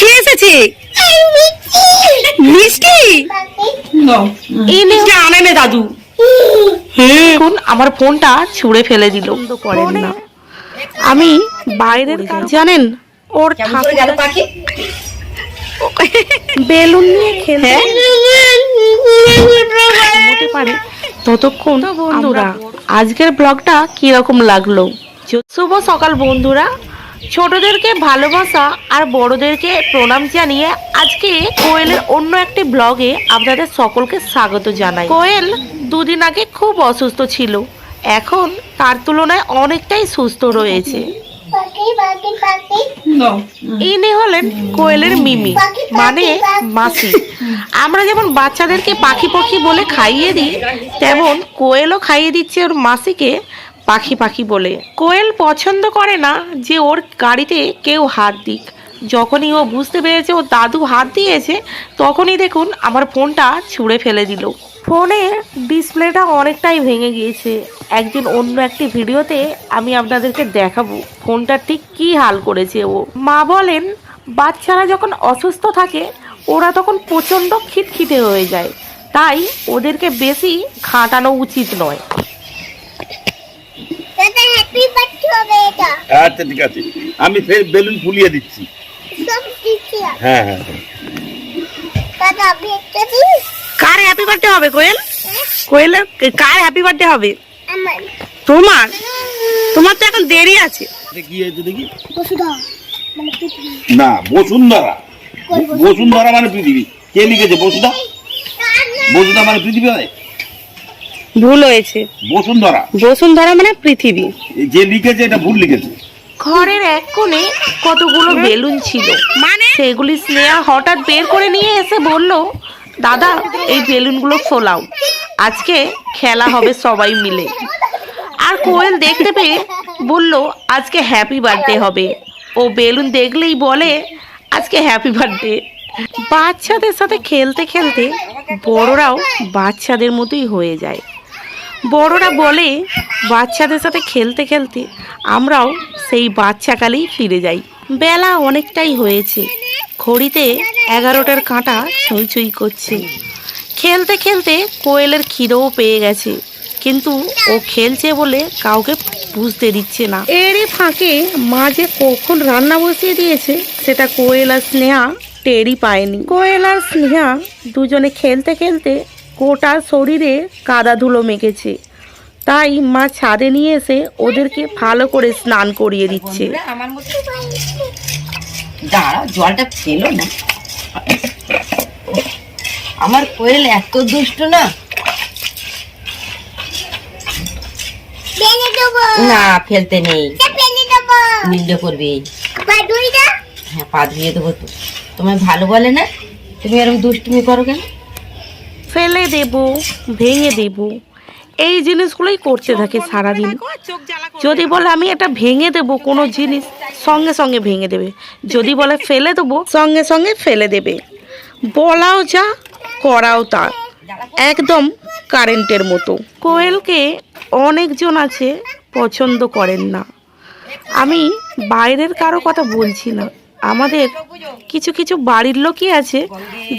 কে এসেছে মিষ্টি? আনে নে দাদু। হুম আমার ফোনটা ছুঁড়ে ফেলে দিল। করেন না আমি বাইরের কাজ জানেন? ওর ঠাকুর বেলুন নিয়ে খেলতে ঘুমোতে পারে। ততক্ষণ বন্ধুরা আজকের ব্লগটা কীরকম লাগল? শুভ সকাল বন্ধুরা। ছোটদেরকে ভালোবাসা আর বড়দেরকে প্রণাম জানিয়ে আজকে কোয়েলের অন্য একটি ব্লগে আপনাদের সকলকে স্বাগত জানাই। কোয়েল দুদিন আগে খুব অসুস্থ ছিল। এখন তার তুলনায় অনেকটাই সুস্থ রয়েছে। ইনি হলেন কোয়েলের মিমি মানে মাসি। আমরা যেমন বাচ্চাদেরকে পাখি পাখি বলে খাইয়ে দিই, তেমন কোয়েলও খাইয়ে দিচ্ছে ওর মাসিকে। পাখি পাখি বলে, কোয়েল পছন্দ করে না যে ওর গাড়িতে কেউ হাত দিক। যখনই ও বুঝতে পেরেছে ও দাদু হাত দিয়েছে, তখনই দেখুন আমার ফোনটা ছুঁড়ে ফেলে দিল। ফোনে ডিসপ্লেটা অনেকটাই ভেঙে গিয়েছে। একদিন অন্য একটি ভিডিওতে আমি আপনাদেরকে দেখাবো ফোনটা ঠিক কী হাল করেছে ও। মা বলেন, বাচ্চারা যখন অসুস্থ থাকে, ওরা তখন প্রচণ্ড খিটখিটে হয়ে যায়। তাই ওদেরকে বেশি খাটানো উচিত নয় দাদা হ্যাপি বার্থডে হবে এটা আচ্ছা ঠিক আছে। আমি ফের বেলুন ফুলিয়ে দিচ্ছি। হ্যাঁ হ্যাঁ হ্যাঁ। কার হ্যাপি বার্থডে হবে কোয়েল? কোয়েলের কার হ্যাপি বার্থডে হবে? তোমার? তোমার তো এখন দেরি আছে। কি হয়েছে দেখি? মানে না বসুন্ধরা। বসুন্ধরা মানে পৃথিবী। কে লিখেছে বসুধা? বসুধা মানে পৃথিবী হয় ভুল হয়েছে। বসুন্ধরা। বসুন্ধরা মানে পৃথিবী। যে লিখেছে এটা ভুল লিখেছে। ঘরের এক কোণে কতগুলো বেলুন ছিল। মানে? সেগুলি স্নেহা হঠাৎ বের করে নিয়ে এসে বলল দাদা এই বেলুনগুলো ফোলাও। আজকে খেলা হবে সবাই মিলে। আর কোয়েল দেখতে পেয়ে বলল আজকে হ্যাপি বার্থডে হবে। ও বেলুন দেখলেই বলে আজকে হ্যাপি বার্থডে বাচ্চাদের সাথে খেলতে খেলতে বড়রাও বাচ্চাদের মতোই হয়ে যায়। বড়রা বলে, বাচ্চাদের সাথে খেলতে খেলতে আমরাও সেই বাচ্চাকালেই ফিরে যাই। বেলা অনেকটাই হয়েছে। ঘড়িতে এগারোটার কাঁটা ছুঁই করছে। খেলতে খেলতে কোয়েলের খিদেও পেয়ে গেছে। কিন্তু ও খেলছে বলে কাউকে বুঝতে দিচ্ছে না। এরই ফাঁকে মা যে কখন রান্না বসিয়ে দিয়েছে, সেটা কোয়েল আর স্নেহা টেরই পায়নি। কোয়েল আর স্নেহা দুজনে খেলতে খেলতে গোটা শরীরে কাদা ধুলো মেখেছে। তাই মা ছাদে নিয়ে এসে ওদেরকে ভালো করে স্নান করিয়ে দিচ্ছে। আমার মতো দাঁড়াও জলটা ফেলো না। আমার কোয়েল এত দুষ্ট না। না ফেলতে নেই। নিন্দে করবে। হ্যাঁ পা ধুয়ে দেবো তো। তোমায় ভালো বলে না? তুমি এরকম দুষ্টুমি করো কেন? ফেলে দেব ভেঙে দেব। এই জিনিসগুলোই করতে থাকে সারাদিন। যদি বলে আমি এটা ভেঙে দেব কোনো জিনিস সঙ্গে সঙ্গে ভেঙে দেবে। যদি বলে ফেলে দেবো সঙ্গে সঙ্গে ফেলে দেবে। বলাও যা করাও তা। একদম কারেন্টের মতো। কোয়েলকে অনেকজন আছে পছন্দ করেন না। আমি বাইরের কারও কথা বলছি না। আমাদের কিছু কিছু বাড়ির লোকই আছে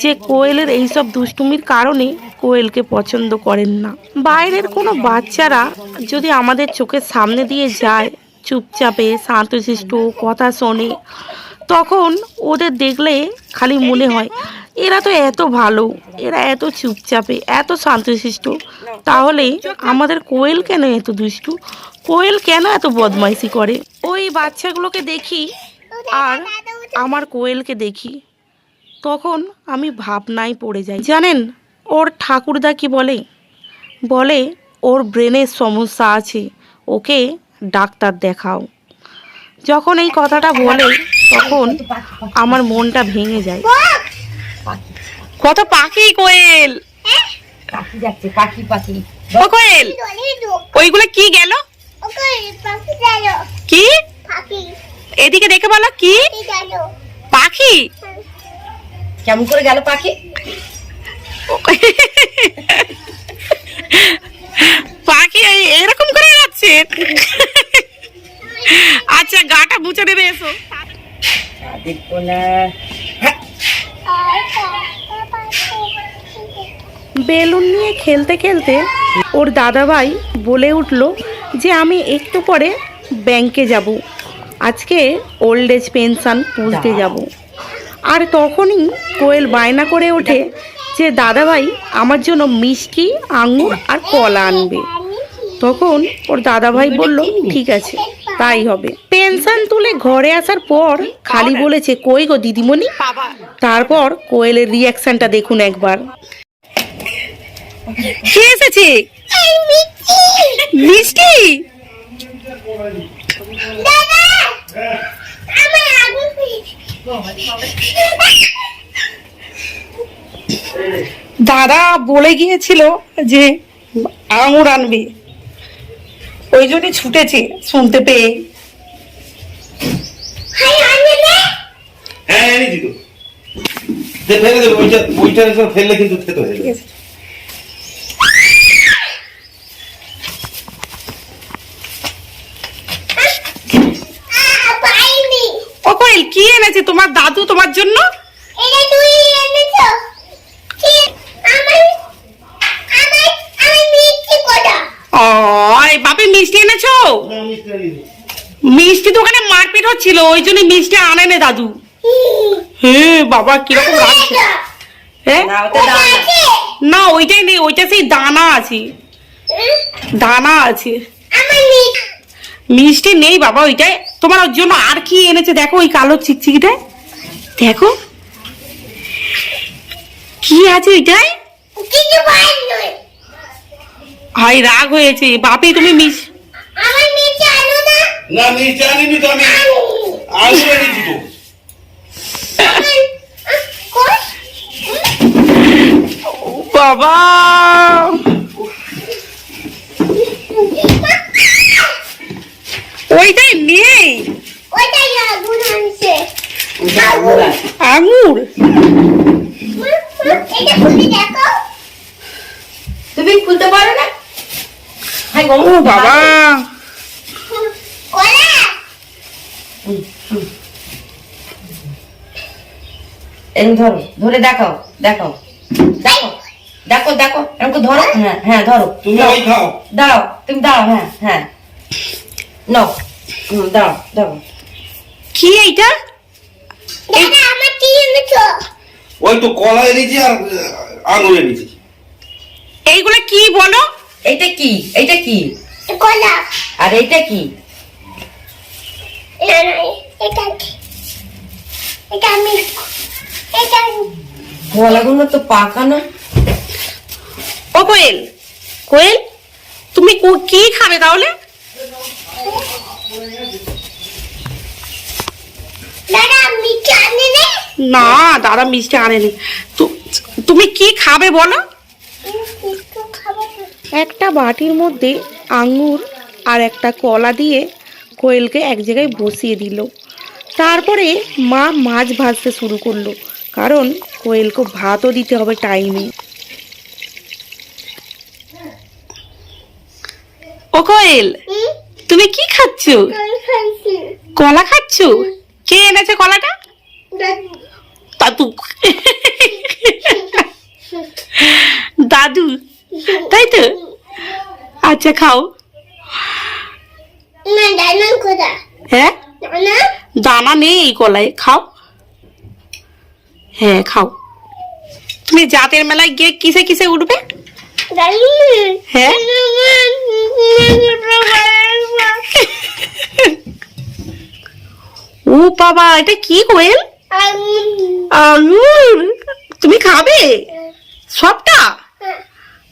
যে কোয়েলের এইসব দুষ্টুমির কারণে কোয়েলকে পছন্দ করেন না। বাইরের কোনো বাচ্চারা যদি আমাদের চোখের সামনে দিয়ে যায়, চুপচাপে শান্তশিষ্ট, কথা শোনে, তখন ওদের দেখলে খালি মনে হয়, এরা তো এত ভালো, এরা এত চুপচাপে, এত শান্তশিষ্ট, তাহলে আমাদের কোয়েল কেন এত দুষ্টু? কোয়েল কেন এত বদমাইশি করে? ওই বাচ্চাগুলোকে দেখি আর আমার কোয়েলকে দেখি। তখন আমি ভাবনায় পড়ে যাই। জানেন ওর ঠাকুরদা কি বলে? বলে ওর ব্রেনের সমস্যা আছে ওকে ডাক্তার দেখাও। যখন এই কথাটা বলে তখন আমার মনটা ভেঙে যায়। কত পাখি কোয়েল! পাখি যাচ্ছে পাখি পাখি। ও কোয়েল! ওইগুলো কি গেল। কি? পাখি। এদিকে দেখে বলো কি? পাখি? কেমন করে গেল পাখি? পাখি এরকম করে যাচ্ছে আচ্ছা গাটা মুছে দেবে এসো। দেখব না বেলুন নিয়ে খেলতে খেলতে ওর দাদাভাই বলে উঠল যে আমি একটু পরে ব্যাংকে যাব। আজকে ওল্ড এজ পেনশন তুলতে যাব। আর তখনই কোয়েল বায়না করে ওঠে যে দাদাভাই আমার জন্য মিষ্টি আঙুর আর কলা আনবে। তখন ওর দাদাভাই বলল ঠিক আছে তাই হবে। পেনশন তুলে ঘরে আসার পর খালি বলেছে কই গো দিদিমণি? তারপর কোয়েলের রিয়াকশনটা দেখুন একবার। কে এসেছে? মিষ্টি। দাদা বলে গিয়েছিল যে আঙুর আনবে। ওই জন্যই ছুটেছে শুনতে পেয়ে। হ্যাঁ ফেলে দেবে ওইটা ফেললে কিন্তু খেতে হয়ে যাবে পাইনি ও কোয়েল কি এনেছে তোমার দাদু তোমার জন্য? বাপি মিষ্টি এনেছো? মিষ্টি দোকানে মারপিট হচ্ছিল ওই জন্য মিষ্টি আনেনে দাদু। হ্যাঁ বাবা কীরকম হ্যাঁ না না না ওইটাই নেই ওইটা সেই দানা আছে। দানা আছে। আমার মিষ্টি নেই বাবা ওইটাই। তোমার ওর জন্য আর কি এনেছে? দেখো ওই কালো চিকচিকিটায় দেখো। কি আছে ওইটাই? হাই রাগ হয়েছে। বাপি তুমি মিস আমার মিষ্টি আনো না। না মিষ্টি আনিনি তো আমি। আঙুর এনেছি তো বাবা! ওইটাই নেই ওইটাই আগুন আনছে। আঙুর। তুমি খুলতে পারো না? ও বাবা। ধরো ধরে দেখাও দেখাও। দেখো দেখো দেখো এরকম ধরো। হ্যাঁ হ্যাঁ ধরো। তুমি দাঁড়াও তুমি দাঁড়াও হ্যাঁ হ্যাঁ। নাও। হুম, দাঁড়াও দাঁড়াও। কি এইটা? দাদা কি এনেছো ওই তো কলা এনেছি আর আঙুর এনেছি। এইগুলো কি বলো? এইটা কি? এইটা কি? কলা। আর এইটা কি? না না এটা আমি এটা কলাগুলো তো পাকা ও কোয়েল কোয়েল তুমি কি খাবে তাহলে দাদা মিষ্টি আনে নে দাদা মিষ্টি আনেনি। তু- তুমি কি খাবে বলো। একটা বাটির মধ্যে আঙুর আর একটা কলা দিয়ে কোয়েলকে এক জায়গায় বসিয়ে দিল। তারপরে মা মাছ ভাজতে শুরু করল কারণ কোয়েলকে ভাতও দিতে হবে টাইমে ও কোয়েল তুমি কি খাচ্ছ? কলা খাচ্ছ। কে এনেছে কলাটা? দাদু। দাদু তাই তো? আচ্ছা খাও। দানা হ্যাঁ? দানা নেই এই কলায় খাও। হ্যাঁ খাও। তুমি জাতের মেলায় গিয়ে কিসে কিসে উঠবে? হ্যাঁ? ও বাবা এটা কি কোয়েল? আঙুর তুমি খাবে? সবটা?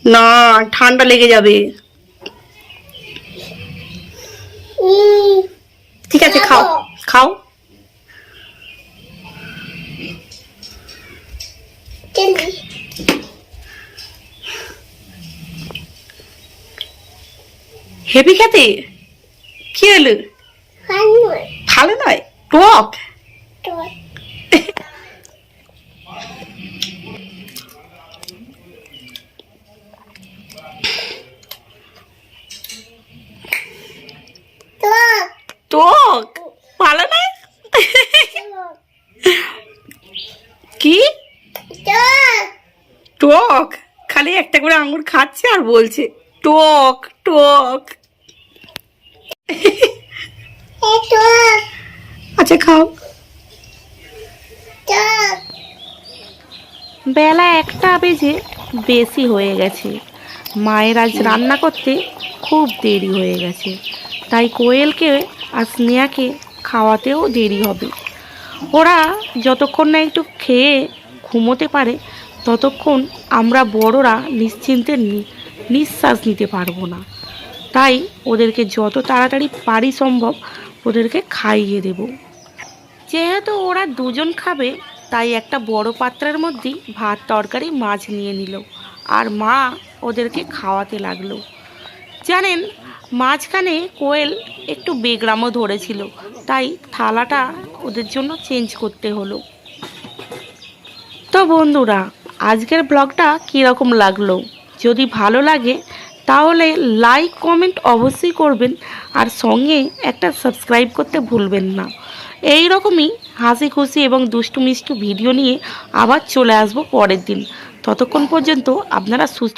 না ঠান্ডা লেগে যাবে। ঠিক আছে খাও। খাও। হেভি খেতে? কি হলো? ভালো নয়? টক টক ভালো নয় কি টক টক খালি একটা করে আঙুর খাচ্ছে আর বলছে টক টক। আচ্ছা খাও। বেলা একটা বেজে বেশি হয়ে গেছে। মায়ের আজ রান্না করতে খুব দেরি হয়ে গেছে। তাই কোয়েলকে আর স্নেহাকে খাওয়াতেও দেরি হবে। ওরা যতক্ষণ না একটু খেয়ে ঘুমোতে পারে ততক্ষণ আমরা বড়রা নিশ্চিন্তে নিঃশ্বাস নিতে পারব না। তাই ওদেরকে যত তাড়াতাড়ি পারি সম্ভব ওদেরকে খাইয়ে দেবো। যেহেতু ওরা দুজন খাবে, তাই একটা বড় পাত্রের মধ্যেই ভাত, তরকারি, মাছ নিয়ে নিল আর মা ওদেরকে খাওয়াতে লাগল। জানেন, মাঝখানে কোয়েল একটু বেগরামও ধরেছিল, তাই থালাটা ওদের জন্য চেঞ্জ করতে হলো। তো বন্ধুরা আজকের ব্লগটা কীরকম লাগল? যদি ভালো লাগে, তাহলে লাইক কমেন্ট অবশ্যই করবেন, আর সঙ্গে একটা সাবস্ক্রাইব করতে ভুলবেন না। এই রকমই হাসি খুশি এবং দুষ্টু মিষ্টু ভিডিও নিয়ে আবার চলে আসব পরের দিন। ততক্ষণ পর্যন্ত আপনারা সুস্থ